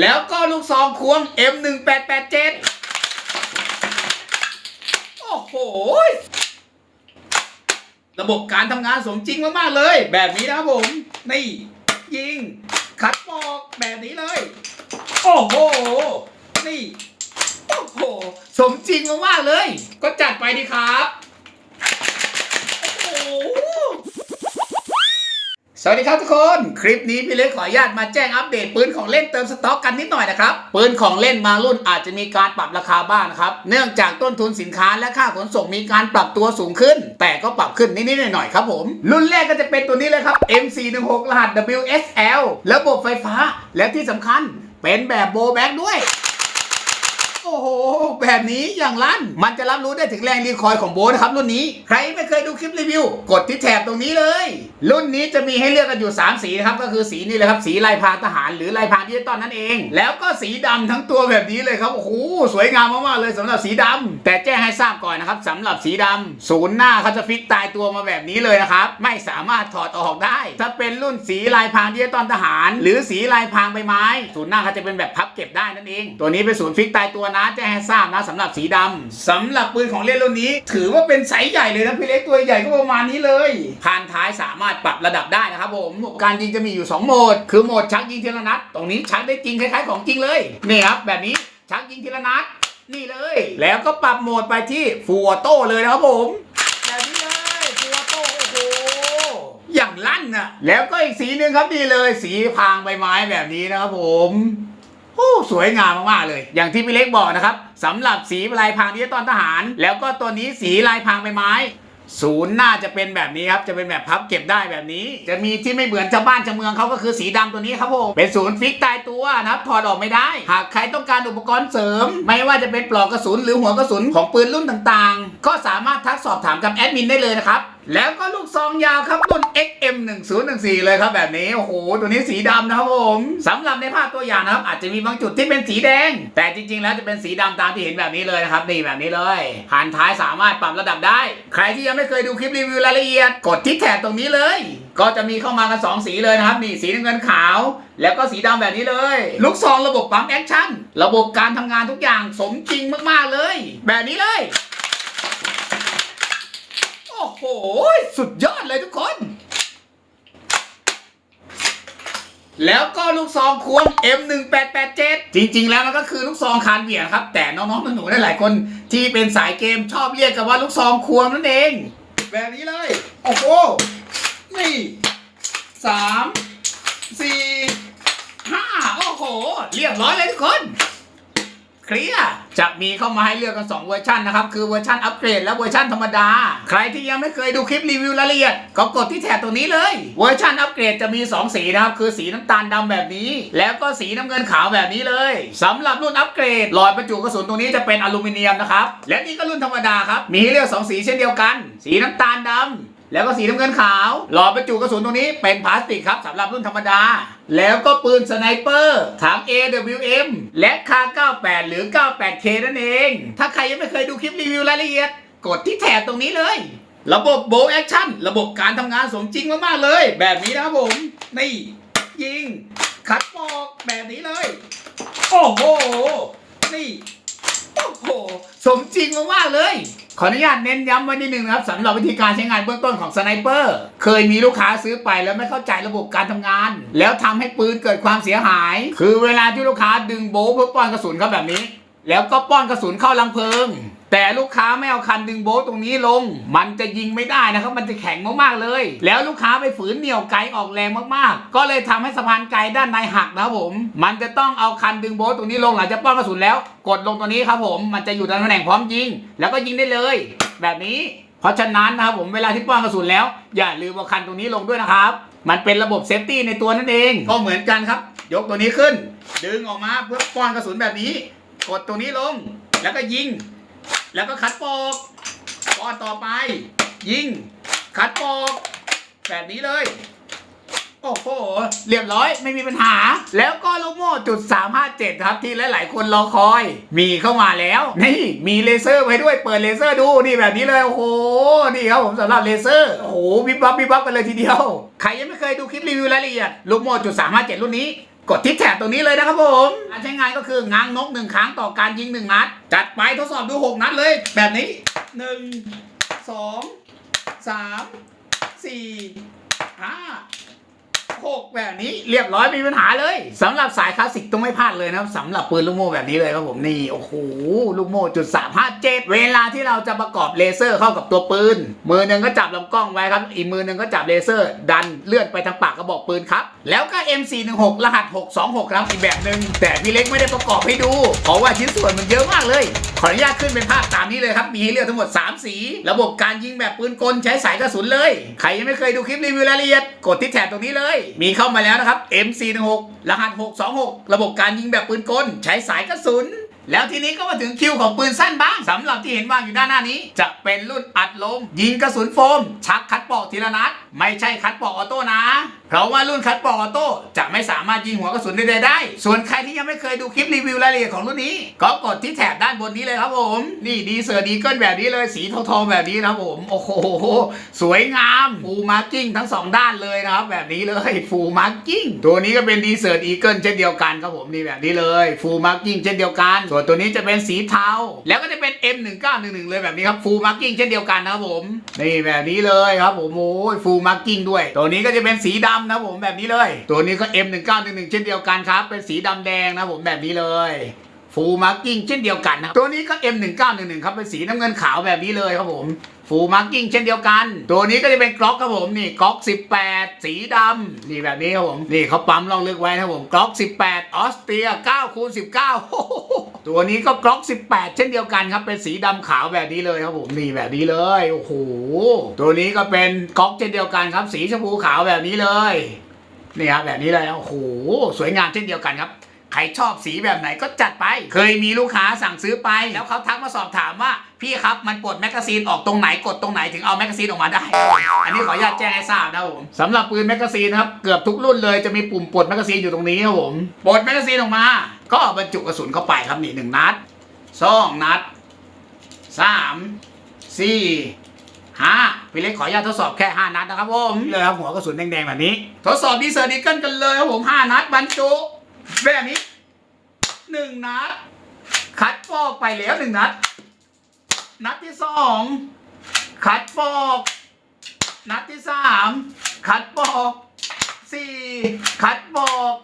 แล้วก็ลูกซองควง M1887 โอ้โห ระบบการทำงานสมจริงมาก ๆ เลย แบบนี้นะครับผม นี่ ยิง คัดปอกแบบนี้เลย โอ้โห นี่ โอ้โห สมจริงมาก ๆ เลย ก็จัดไปดีครับ โอ้โห สวัสดีครับทุกคน คลิปนี้พี่เล็กขออนุญาตมาแจ้งอัปเดตปืนของเล่นเติมสต็อกกันนิดหน่อยนะครับปืนของเล่นบางรุ่นอาจจะมีการปรับราคาบ้างนะครับเนื่องจากต้นทุนสินค้าและค่าขนส่งมีการปรับตัวสูงขึ้น แต่ก็ปรับขึ้นนิดๆหน่อยๆครับผม รุ่นแรกก็จะเป็นตัวนี้เลยครับ M416 รหัส WSL ระบบไฟฟ้าและที่สำคัญเป็นแบบโบแบ็กด้วย โอ้โห แบบนี้อย่างลั่น มันจะรับรู้ได้ถึงแรงรีคอยของโบทนะครับรุ่นนี้ ใครไม่เคยดูคลิปรีวิว กดที่แถบตรงนี้เลย รุ่นนี้จะมีให้เลือกกันอยู่ 3 สีนะครับ ก็คือสีนี้เลยครับ สีลายพรางทหารหรือลายพรางดิจิตอลนั่นเอง แล้วก็สีดำทั้งตัวแบบนี้เลยครับ โอ้โห สวยงามมากๆเลยสำหรับสีดำแต่แจ้งให้ทราบก่อนนะครับสำหรับสีดำศูนย์หน้าเขาจะฟิกตายตัวมาแบบนี้เลยนะครับ ไม่สามารถถอดออกได้ ถ้าเป็นรุ่นสีลายพรางดิจิตอลทหาร หรือสีลายพรางใบไม้ ศูนย์หน้าเขาจะเป็นแบบพับเก็บได้นั่นเอง ตัวนี้เป็นศูนย์ฟิกตายตัวนะแจ้งให้ทราบนะสำหรับสีดำสำหรับปืนของเล่นรุ่นนี้ ถือว่าเป็นไซส์ใหญ่เลยนะพี่เล็กตัวใหญ่ก็ประมาณนี้เลยพานท้ายสามารถปรับระดับได้นะครับผมการยิงจะมีอยู่ 2 โหมด คือโหมดชักยิงทีละนัด ตรงนี้ชักได้จริงคล้ายๆของจริงเลยนี่ครับแบบนี้ชักยิงทีละนัดนี่เลย แล้วก็ปรับโหมดไปที่ฟัวโต้เลยนะครับผมแบบนี้เลยฟัวโต้โอ้โหอย่างลั่นน่ะแล้วก็อีกสีหนึ่งครับนี่เลย สีพรางใบไม้แบบนี้นะครับผมโอ้สวยงามมากๆเลย อย่างที่พี่เล็กบอกนะครับสำหรับสีลายพรางดิจิตอลทหาร แล้วก็ตัวนี้สีลายพรางใบไม้ศูนย์น่าจะเป็นแบบนี้ครับจะเป็นแบบพับเก็บได้แบบนี้ จะมีที่ไม่เหมือนชาวบ้านชาวเมืองเขาก็คือสีดำตัวนี้ครับผมเป็นศูนย์ฟิกตายตัวนะครับถอดออกไม่ได้ หากใครต้องการอุปกรณ์เสริม ไม่ว่าจะเป็นปลอกกระสุนหรือหัวกระสุนของปืนรุ่นต่างๆ ก็สามารถทักสอบถามกับแอดมินได้เลยนะครับแล้วก็ลูกซองยาวครับรุ่น XM 1 0 1 4เลยครับแบบนี้ โอ้โห ตัวนี้สีดำนะครับผมสำหรับในภาพตัวอย่างนะครับ อาจจะมีบางจุดที่เป็นสีแดง แต่จริง ๆ แล้วจะเป็นสีดำตามที่เห็นแบบนี้เลยนะครับ นี่แบบนี้เลยผ่านท้ายสามารถปรับระดับได้ ใครที่ยังไม่เคยดูคลิปรีวิวรายละเอียด กดที่แถบตรงนี้เลย ก็จะมีเข้ามากัน 2 สีเลยนะครับ นี่สีน้ำเงินขาว แล้วก็สีดำแบบนี้เลย ลูกซองระบบปั๊มแอคชั่น ระบบการทำงานทุกอย่างสมจริงมากๆเลย แบบนี้เลยโอ้โห สุดยอดเลยทุกคน แล้วก็ลูกซองควง M1887 จริง ๆ แล้วมันก็คือลูกซองคานเหวี่ยงครับ แต่น้องๆหนูๆหลายๆคนที่เป็นสายเกมชอบเรียกกันว่าลูกซองควงนั่นเอง แบบนี้เลย โอ้โห นี่สามสี่ห้าโอ้โห เรียบร้อยเลยทุกคน เคลียร์จะมีเข้ามาให้เลือกกัน 2 เวอร์ชันนะครับ คือเวอร์ชันอัปเกรดและเวอร์ชันธรรมดา ใครที่ยังไม่เคยดูคลิปรีวิวรายละเอียด ก็กดที่แถบตรงนี้เลย เวอร์ชันอัปเกรดจะมี 2 สีนะครับ คือสีน้ำตาลดำแบบนี้ แล้วก็สีน้ำเงินขาวแบบนี้เลยสำหรับรุ่นอัปเกรดหลอดบรรจุกระสุนตรงนี้จะเป็นอลูมิเนียมนะครับและนี่ก็รุ่นธรรมดาครับมีให้เลือก 2 สีเช่นเดียวกัน สีน้ำตาลดำ แล้วก็สีน้ำเงินขาว หลอดบรรจุกระสุนตรงนี้เป็นพลาสติกครับสำหรับรุ่นธรรมดา แล้วก็ปืนสไนเปอร์ถัง AWM และคา98 หรือ 98K นั่นเอง ถ้าใครยังไม่เคยดูคลิปรีวิวรายละเอียด กดที่แถบตรงนี้เลย ระบบโบแอคชั่นระบบการทำงานสมจริงมากๆเลย แบบนี้นะครับผมนี่ยิง คัดปอกแบบนี้เลย โอ้โหนี่โอ้โหสมจริงมากๆเลย ขออนุญาตเน้นย้ำไว้นิดนึงนะครับสำหรับวิธีการใช้งานเบื้องต้นของสไนเปอร์เคยมีลูกค้าซื้อไปแล้วไม่เข้าใจระบบการทำงาน แล้วทำให้ปืนเกิดความเสียหาย คือเวลาที่ลูกค้าดึงโบ๊เพื่อป้อนกระสุนเข้าแบบนี้ แล้วก็ป้อนกระสุนเข้าลังเพลิง แต่ลูกค้าไม่เอาคันดึงโบ๊ทตรงนี้ลง มันจะยิงไม่ได้นะครับ มันจะแข็งมากๆเลย แล้วลูกค้าไปฝืนเหนี่ยวไกออกแรงมากๆ ก็เลยทำให้สะพานไกด้านในหักนะครับผม มันจะต้องเอาคันดึงโบ๊ทตรงนี้ลงหลังจากป้อนกระสุนแล้ว กดลงตัวนี้ครับผม มันจะอยู่ตำแหน่งพร้อมยิง แล้วก็ยิงได้เลย แบบนี้ เพราะฉะนั้นนะครับผมเวลาที่ป้อนกระสุนแล้ว อย่าลืมเอาคันตรงนี้ลงด้วยนะครับ มันเป็นระบบเซฟตี้ในตัวนั่นเอง ก็เหมือนกันครับ ยกตัวนี้ขึ้น ดึงออกมาเพื่อป้อนกระสุนแบบนี้ กดตรงนี้ลง แล้วก็ยิง แล้วก็คัดปอกป้อนต่อไป ยิงคัดปอก แบบนี้เลย โอ้โห เรียบร้อยไม่มีปัญหา แล้วก็ลูกโม่จุด 357 ครับที่หลายๆคนรอคอย มีเข้ามาแล้ว นี่มีเลเซอร์ไว้ด้วยเปิดเลเซอร์ดูนี่แบบนี้เลย โอ้โห นี่ครับผมสำหรับเลเซอร์ โอ้โหวิบวับวิบวับกันเลยทีเดียว ใครยังไม่เคยดูคลิปรีวิวรายละเอียดลูกโม่จุด357 รุ่นนี้ กดที่แถบตรงนี้เลยนะครับผมการใช้งานก็คือง้างนกหนึ่งครั้งต่อการยิงหนึ่งนัด จัดไปทดสอบดูหกนัดเลย แบบนี้หนึ่งสองสามสี่ห้า กแบบนี้เรียบร้อยไมมีปัญหาเลยสำหรับสายคลาสสิกต้องไม่พลาดเลยนะครับสำหรับปืนลูกโม่แบบนี้เลยครับผมนี่โอ้โหลูกโม่จุดสามห้าเจ็ดเวลาที่เราจะประกอบเลเซอร์เข้ากับตัวปืน มือหนึ่งก็จับลำกล้องไว้ครับอีกมือหนึ่งก็จับเลเซอร์ ดันเลื่อนไปทางปากกระบอกปืนครับแล้วก็ M416 รหัส 626ครับอีกแบบหนึ่งแต่พี่เล็กไม่ได้ประกอบให้ดู เพราะว่าชิ้นส่วนมันเยอะมากเลย ขออนุญาตขึ้นเป็นภาพตามนี้เลยครับมีให้เลือกทั้งหมด 3 สี ระบบการยิงแบบปืนกลใช้สายกระสุนเลย ใครยังไม่เคยดูคลิปรีวิวรายละเอียดกดที่แถบตรงนี้เลยมีเข้ามาแล้วนะครับ M416 รหัส 626 ระบบการยิงแบบปืนกล ใช้สายกระสุน แล้วทีนี้ก็มาถึงคิวของปืนสั้นบ้างสำหรับที่เห็นวางอยู่ด้านหน้านี้ จะเป็นรุ่นอัดลม ยิงกระสุนโฟม ชักคัดปอกทีละนัด ไม่ใช่คัดปอกออโต้นะ เพราะว่ารุ่นคัดปอกออโต้จะไม่สามารถยิงหัวกระสุนใดๆได้ ส่วนใครที่ยังไม่เคยดูคลิปรีวิวรายละเอียดของรุ่นนี้ ก็กดที่แถบด้านบนนี้เลยครับผม นี่ดีเซอร์ดีเกิลแบบนี้เลยสีทองๆแบบนี้นะครับผม โอ้โหสวยงามฟูมาร์กิ้งทั้งสองด้านเลยนะครับแบบนี้เลยฟูมาร์กิ้งตัวนี้ก็เป็นดีเซอร์อีเกิลเช่นเดียวกันครับผมนี่แบบนี้เลยฟูมาร์กิ้งเช่นเดียวกันส่วนตัวนี้จะเป็นสีเทา แล้วก็จะเป็น M1911 เลยแบบนี้ครับฟูมาร์กิ้งเช่นเดียวกันนะครับผมนี่แบบนี้เลยครับผมโอ้ยฟูมาร์กิ้งด้วย ตัวนี้ก็จะเป็นสีดำนะครับผมแบบนี้เลย ตัวนี้ก็ M1911 เช่นเดียวกันครับ เป็นสีดำแดงนะครับผมแบบนี้เลย ฟูมาร์กิ้งเช่นเดียวกันนะครับตัวนี้ก็ M1911 ครับเป็นสีน้ำเงินขาวแบบนี้เลยครับผมฟูมาร์กิ้งเช่นเดียวกัน ตัวนี้ก็จะเป็นกล็อกครับผมนี่กล็อก 18 สีดำนี่แบบนี้ครับผมนี่เขาปั๊มลองลึกไว้นะครับผมกล็อก 18 ออสเตรีย9คูณ19โอ้โหตัวนี้ก็กล็อก 18 เช่นเดียวกันครับเป็นสีดำขาวแบบนี้เลยครับผมนี่แบบนี้เลยโอ้โหตัวนี้ก็เป็นกล็อกเช่นเดียวกันครับ สีชมพูขาวแบบนี้เลยนี่ครับแบบนี้เลยโอ้โหสวยงามเช่นเดียวกันครับ ใครชอบสีแบบไหนก็จัดไป เคยมีลูกค้าสั่งซื้อไป แล้วเขาทักมาสอบถามว่า พี่ครับมันปลดแมกกาซีนออกตรงไหนกดตรงไหนถึงเอาแมกกาซีนออกมาได้ อันนี้ขออนุญาตแจ้งให้ทราบนะครับผมสำหรับปืนแมกกาซีนนะครับเกือบทุกรุ่นเลยจะมีปุ่มปลดแมกกาซีนอยู่ตรงนี้ครับผมปลดแมกกาซีนออกมา ก็บรรจุกระสุนเข้าไปครับนี่หนึ่งนัดสองนัดสามสี่ห้าพี่เล็กขออนุญาตทดสอบแค่ 5 นัดนะครับผมเลยครับหัวกระสุนแดงๆแบบนี้ ทดสอบดีเซอร์ดีเกิลกันเลยครับผม 5 นัดบรรจุ แบบนี้1นัด คัดฟอกไปแล้ว1นัด นัดที่2คัดฟอก นัดที่3คัดฟอก4คัดฟอก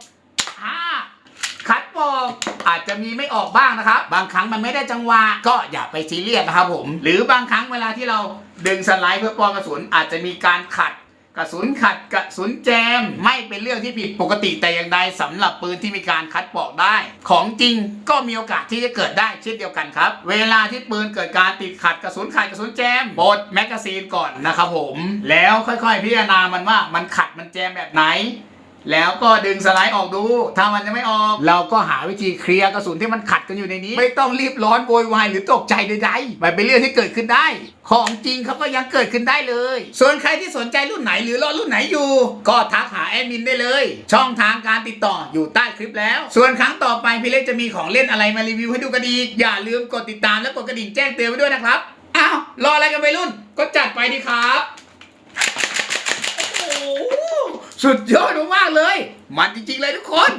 5คัดปอกอาจจะมีไม่ออกบ้างนะครับ บางครั้งมันไม่ได้จังหวะก็อย่าไปซีเรียสนะครับผม หรือบางครั้งเวลาที่เราดึงสไลด์เพื่อปอกกระสุนอาจจะมีการขัด กระสุนขัดกระสุนแจม ไม่เป็นเรื่องที่ผิดปกติแต่อย่างใดสำหรับปืนที่มีการคัดปอกได้ ของจริงก็มีโอกาสที่จะเกิดได้เช่นเดียวกันครับ เวลาที่ปืนเกิดการติดขัดกระสุนขัดกระสุนแจมบดแมกกาซีนก่อนนะครับผม แล้วค่อยๆพิจารณามันว่ามันขัดมันแจมแบบไหน แล้วก็ดึงสไลด์ออกดู ถ้ามันยังไม่ออก เราก็หาวิธีเคลียร์กระสุนที่มันขัดกันอยู่ในนี้ ไม่ต้องรีบร้อนโวยวายหรือตกใจใดๆมันเป็นเรื่องที่เกิดขึ้นได้ ของจริงเขาก็ยังเกิดขึ้นได้เลย ส่วนใครที่สนใจรุ่นไหนหรือรอรุ่นไหนอยู่ ก็ทักหาแอดมินได้เลย ช่องทางการติดต่ออยู่ใต้คลิปแล้ว ส่วนครั้งต่อไปพี่เล็กจะมีของเล่นอะไรมารีวิวให้ดูกันอีกอย่าลืมกดติดตามและกดกระดิ่งแจ้งเตือนไว้ด้วยนะครับอ้าวรออะไรกันไปรุ่น ก็จัดไปดีครับ โอ้โห สุดยอดมากเลย มันจริงๆเลยทุกคน